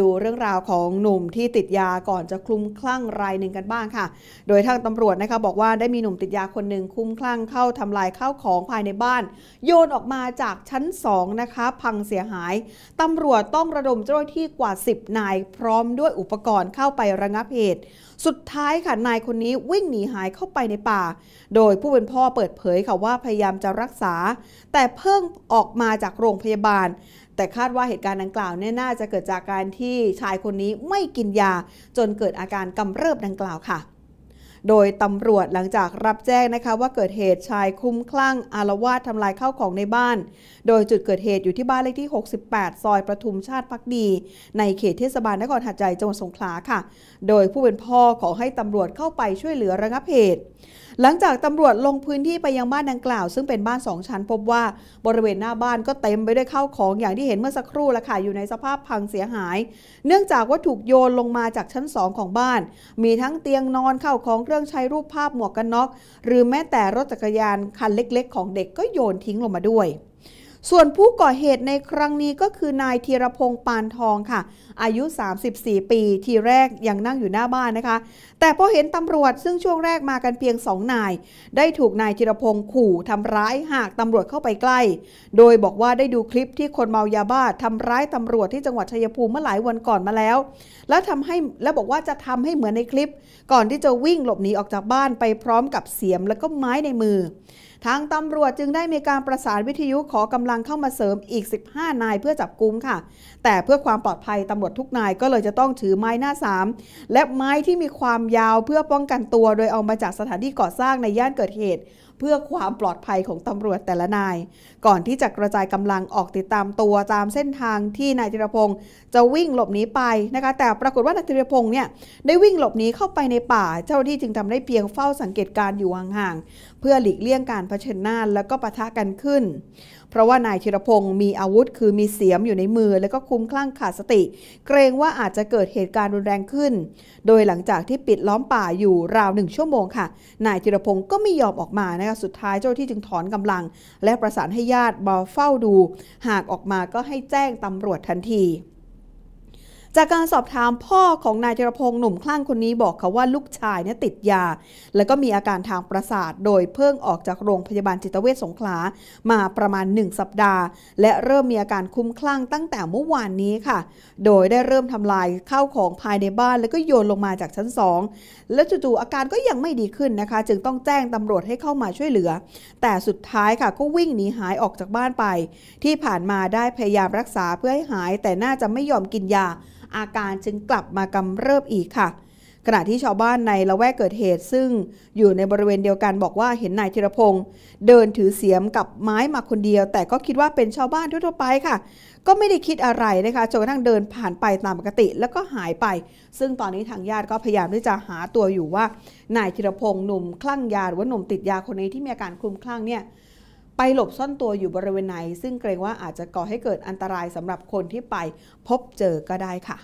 ดูเรื่องราวของหนุ่มที่ติดยาก่อนจะคลุ้มคลั่งรายหนึ่งกันบ้างค่ะ โดยทางตำรวจนะคะบอกว่าได้มีหนุ่มติดยาคนหนึ่งคลุ้มคลั่งเข้าทำลายข้าวของภายในบ้าน โยนออกมาจากชั้น 2 นะคะ พังเสียหายตำรวจต้องระดมเจ้าหน้าที่กว่า 10 นาย พร้อมด้วยอุปกรณ์เข้าไประงับเหตุ สุดท้ายค่ะนายคนนี้วิ่งหนีหายเข้าไปในป่า โดยผู้เป็นพ่อเปิดเผยค่ะว่าพยายามจะรักษา แต่เพิ่งออกมาจากโรงพยาบาล แต่คาดว่าเหตุการณ์ดังกล่าวเนี่ยน่าจะเกิดจากการที่ชายคนนี้ไม่กินยา จนเกิดอาการกำเริบดังกล่าวค่ะโดยตำรวจหลังจากรับแจ้งนะคะว่าเกิดเหตุชายคุ้มคลั่งอารวาสทำลายข้าวของในบ้าน โดยจุดเกิดเหตุอยู่ที่บ้านเลขที่ 68 ซอยประทุมชาติพักดี ในเขตเทศบาลนครหัดใหญ่จังหวัดสงขลาค่ะ โดยผู้เป็นพ่อขอให้ตำรวจเข้าไปช่วยเหลือระงับเหตุ หลังจากตำรวจลงพื้นที่ไปยังบ้านดังกล่าว ซึ่งเป็นบ้านสองชั้นพบว่าบริเวณหน้าบ้านก็เต็มไปด้วยข้าวของอย่างที่เห็นเมื่อสักครู่ละค่ะอยู่ในสภาพพังเสียหาย เนื่องจากว่าถูกโยนลงมาจากชั้นสองของบ้าน มีทั้งเตียงนอนข้าวของเครื่องใช้รูปภาพหมวกกันน็อก หรือแม้แต่รถจักรยานคันเล็ก ๆ ของเด็กก็โยนทิ้งลงมาด้วย ส่วนผู้ก่อเหตุในครั้งนี้ก็คือนายธีรพงศ์ปานทองค่ะ อายุ 34 ปี ทีแรกยังนั่งอยู่หน้าบ้านนะคะ แต่พอเห็นตำรวจซึ่งช่วงแรกมากันเพียงสองนาย ได้ถูกนายธีรพงศ์ขู่ทำร้ายหากตำรวจเข้าไปใกล้ โดยบอกว่าได้ดูคลิปที่คนเมายาบ้าทำร้ายตำรวจที่จังหวัดชัยภูมิเมื่อหลายวันก่อนมาแล้ว แล้วทำให้และบอกว่าจะทำให้เหมือนในคลิป ก่อนที่จะวิ่งหลบหนีออกจากบ้านไปพร้อมกับเสียมและก็ไม้ในมือ ทางตำรวจจึงได้มีการประสานวิทยุขอกำลังเข้ามาเสริมอีก 15 นายเพื่อจับกุมค่ะ แต่เพื่อความปลอดภัยตำรวจทุกนายก็เลยจะต้องถือไม้หน้าสามและไม้ที่มีความยาวเพื่อป้องกันตัว โดยเอามาจากสถานที่ก่อสร้างในย่านเกิดเหตุ เพื่อความปลอดภัยของตำรวจแต่ละนาย ก่อนที่จะกระจายกำลังออกติดตามตัวตามเส้นทางที่นายธีรพงศ์จะวิ่งหลบหนีไปนะคะ แต่ปรากฏว่านายธีรพงศ์เนี่ยได้วิ่งหลบหนีเข้าไปในป่า เจ้าที่จึงทำได้เพียงเฝ้าสังเกตการอยู่ห่างๆเพื่อหลีกเลี่ยงการเผชิญหน้าแล้วก็ปะทะกันขึ้น เพราะว่านายธีรพงศ์มีอาวุธคือมีเสียมอยู่ในมือ แล้วก็คุ้มคลั่งขาดสติ เกรงว่าอาจจะเกิดเหตุการณ์รุนแรงขึ้น โดยหลังจากที่ปิดล้อมป่าอยู่ราวหนึ่งชั่วโมงค่ะ นายธีรพงศ์ก็ไม่ยอมออกมานะคะสุดท้ายเจ้าที่จึงถอนกำลัง และประสานให้ญาติมาเฝ้าดู หากออกมาก็ให้แจ้งตำรวจทันที จากการสอบถามพ่อของนายธีรพงศ์หนุ่มคลั่งคนนี้บอกเขาว่าลูกชายเนี่ยติดยา แล้วก็มีอาการทางประสาท โดยเพิ่งออกจากโรงพยาบาลจิตเวชสงขลามาประมาณ 1 สัปดาห์ และเริ่มมีอาการคุ้มคลั่งตั้งแต่เมื่อวานนี้ค่ะ โดยได้เริ่มทำลายข้าวของภายในบ้าน แล้วก็โยนลงมาจากชั้น 2 แล้วจู่ๆอาการก็ยังไม่ดีขึ้นนะคะ จึงต้องแจ้งตำรวจให้เข้ามาช่วยเหลือ แต่สุดท้ายค่ะก็วิ่งหนีหายออกจากบ้านไป ที่ผ่านมาได้พยายามรักษาเพื่อให้หาย แต่น่าจะไม่ยอมกินยาอาการจึงกลับมากำเริบอีกค่ะขณะที่ชาวบ้านในละแวกเกิดเหตุ ซึ่งอยู่ในบริเวณเดียวกันบอกว่าเห็นนายธีรพงศ์เดินถือเสียมกับไม้มาคนเดียว แต่ก็คิดว่าเป็นชาวบ้านทั่วไปค่ะ ก็ไม่ได้คิดอะไรนะคะจนกระทั่งเดินผ่านไปตามปกติแล้วก็หายไป ซึ่งตอนนี้ทางญาติก็พยายามที่จะหาตัวอยู่ว่านายธีรพงศ์หนุ่มคลั่งยาหรือว่าหนุ่มติดยาคนนี้ที่มีอาการคลุ้มคลั่งเนี่ย ไปหลบซ่อนตัวอยู่บริเวณไหน ซึ่งเกรงว่าอาจจะก่อให้เกิดอันตรายสำหรับคนที่ไปพบเจอก็ได้ค่ะ